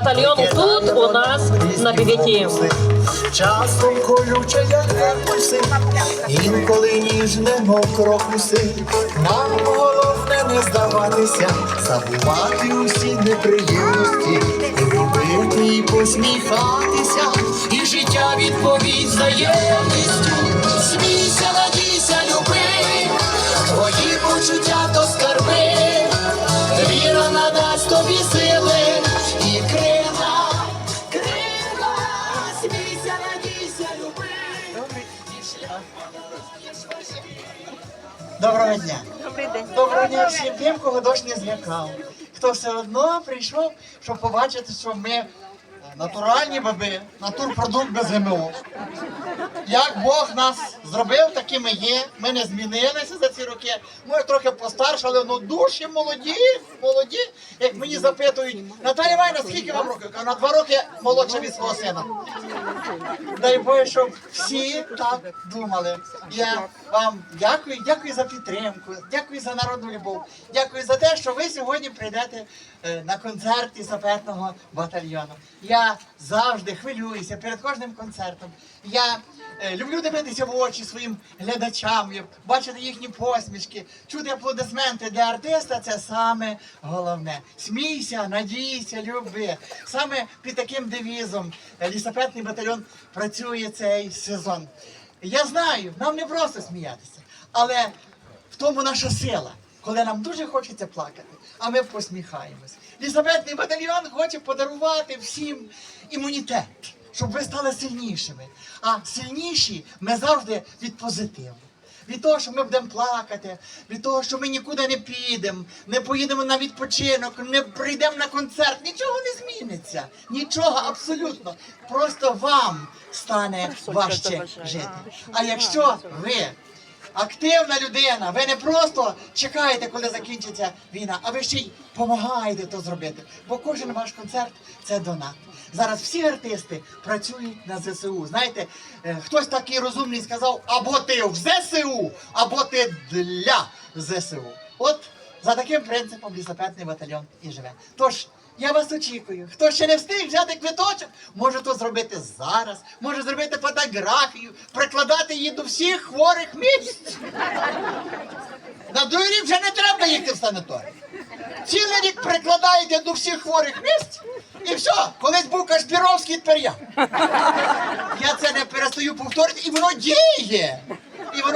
батальйону тут у нас на Бігеті. Часом колюче, як епуси, інколи ніжне, мов крокуси. Нам головне не здаватися, забувати усі неприємності, любити і посміхатися, і життя відповідь взаємністю. Смійся, надійся, люби, Доброго дня. Добрий день. Доброго дня всім тим, кого дощ не злякав. Хто все одно прийшов, щоб побачити, що ми натуральні баби, натурпродукт без ГМО. Як Бог нас зробив, такими є. Ми не змінилися за ці роки. Ми трохи постаршали, ну душі молоді, молоді. Як мені запитують, Наталя Івановна, скільки вам років? Кажу, На два роки молодша від свого сина. Дай Боже, щоб всі так думали. Я вам дякую, дякую за підтримку, дякую за народну любов, дякую за те, що ви сьогодні прийдете е, на концерт естафетного батальйону. Я завжди хвилююся перед кожним концертом. Я е, люблю дивитися в очі своїм глядачам, бачити їхні посмішки, чути аплодисменти для артиста це саме головне. Смійся, надійся, люби. Саме під таким девізом е, лісопетний батальйон працює цей сезон. Я знаю, нам не просто сміятися, але в тому наша сила, коли нам дуже хочеться плакати, а ми посміхаємось. Лісопетний батальйон хоче подарувати всім імунітет, щоб ви стали сильнішими. А сильніші ми завжди від позитиву. Від того, що ми будемо плакати, від того, що ми нікуди не підемо, не поїдемо на відпочинок, не прийдемо на концерт, нічого не зміниться. Нічого абсолютно. Просто вам стане важче жити. А якщо ви активна людина, ви не просто чекаєте, коли закінчиться війна, а ви ще й допомагаєте то зробити. Бо кожен ваш концерт це донат. Зараз всі артисти працюють на ЗСУ. Знаєте, е, хтось такий розумний сказав, або ти в ЗСУ, або ти для ЗСУ. От за таким принципом лісопетний батальйон і живе. Тож я вас очікую. Хто ще не встиг взяти квиточок, може то зробити зараз, може зробити фотографію, прикладати її до всіх хворих місць. На другий рік вже не треба їхати в санаторій. Цілий рік прикладаєте до всіх хворих місць, і все, колись був Кашпіровський, тепер я. Я це не перестаю повторювати, і воно діє.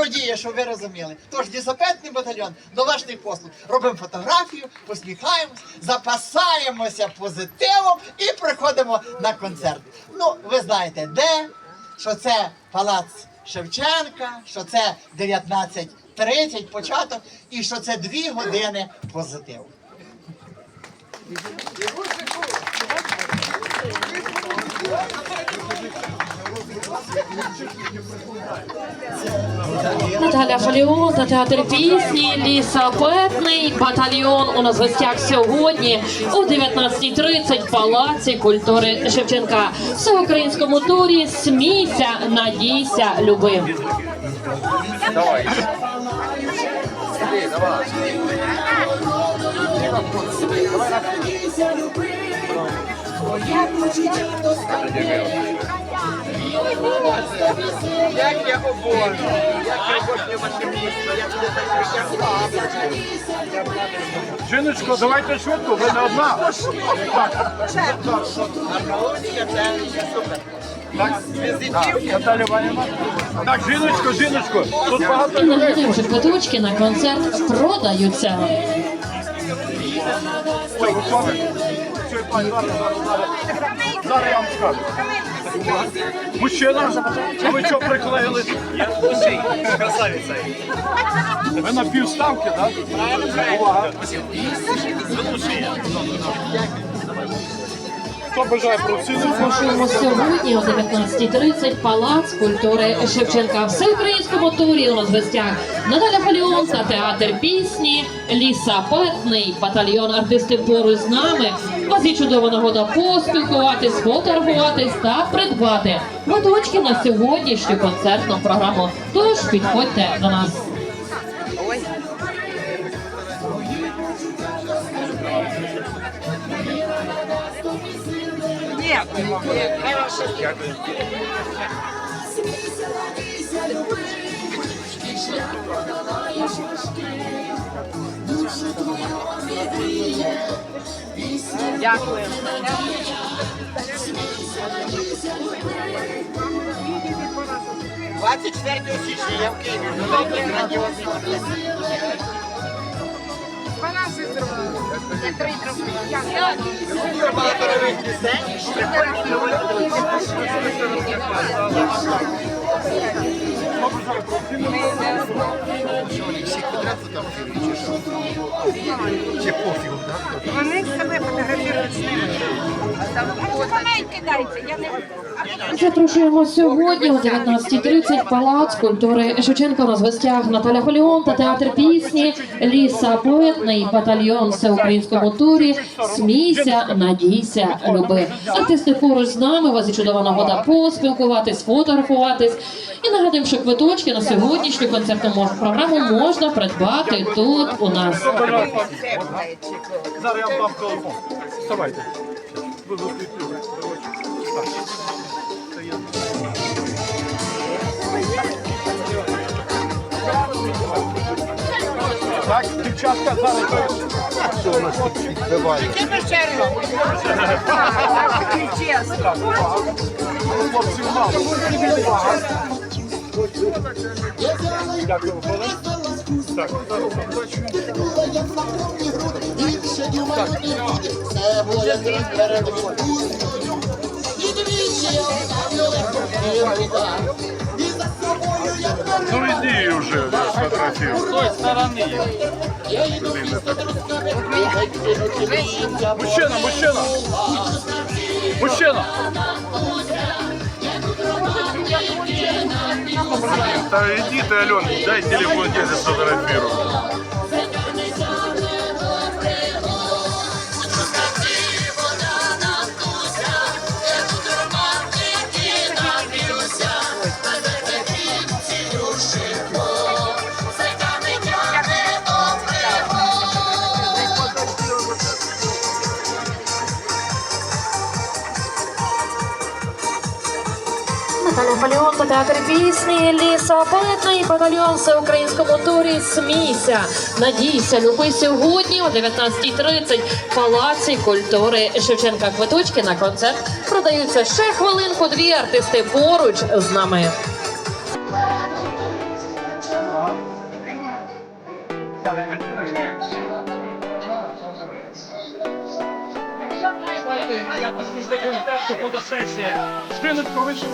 Воно щоб ви розуміли. Тож лісопетний батальйон до послуг. Робимо фотографію, посміхаємось, запасаємося позитивом і приходимо на концерт. Ну, ви знаєте, де, що це палац Шевченка, що це 19.30 початок, і що це дві години позитиву. Наталя Фаліон та театр пісні Лісапетний батальйон у нас в гостях сьогодні о 19.30 в Палаці культури Шевченка. Всеукраїнському турі Смійся, надійся, люби. Давай. Сиди, давай. Як я обожнюю, як я обожнюю ваше місто, я туди так Жіночко, давайте швидко, ви не одна. Армалонія, це супер. Так. Наталя Іванівна. Так, жіночко, жіночко, тут багато людей. що квиточки на концерт продаються. Що, виходить? Зараз, я вам скажу. Мужчина, ви що приклеїли? Я лучший красавица. Ви на півставки, так? Увага. Вы лучшие. Хто бажає Запрошуємо сьогодні о 19.30 Палац культури Шевченка. Всеукраїнському турі у нас в гостях Наталя Фаліон та театр пісні, Лісапетний батальйон артистів поруч з нами. У вас є чудова нагода поспілкуватись, фотографуватись та придбати квиточки на сьогоднішню концертну програму. Тож підходьте до нас. Дякую. Вам щастить. Дякую. 24 січня я в Києві. Великий грандіозний концерт. Дуже багато нових пісень. Вони себе фотографують з ними. Документи дайте, я не... Запрошуємо сьогодні о 19.30 Палац культури Шевченка на звестях Наталя Фоліон та театр пісні Ліса Поетний батальйон всеукраїнському турі Смійся, надійся, люби. Артисти поруч з нами. У вас є чудова нагода поспілкуватись, фотографуватись. І нагадуємо, що квиточки на сьогоднішню концертну програму можна придбати тут у нас. Зараз я вам дам телефон. Вставайте. Ви виключили. Так. Дівчатка, зараз ви Якими чергами? Чесно. хлопців мало. Дякую, Микола. Так, Ну иди уже, я сфотографирую. С той стороны. Мужчина, мужчина! Мужчина! Иди ты, Ален, дай телефон, я сфотографирую. Наталя Фаліон та театр пісні Ліса Поетний батальйон всеукраїнському турі Смійся. Надійся, люби сьогодні о 19.30 в Палаці культури Шевченка Квиточки на концерт продаються ще хвилинку. Дві артисти поруч з нами. Фотосесія. Спиночку вийшов.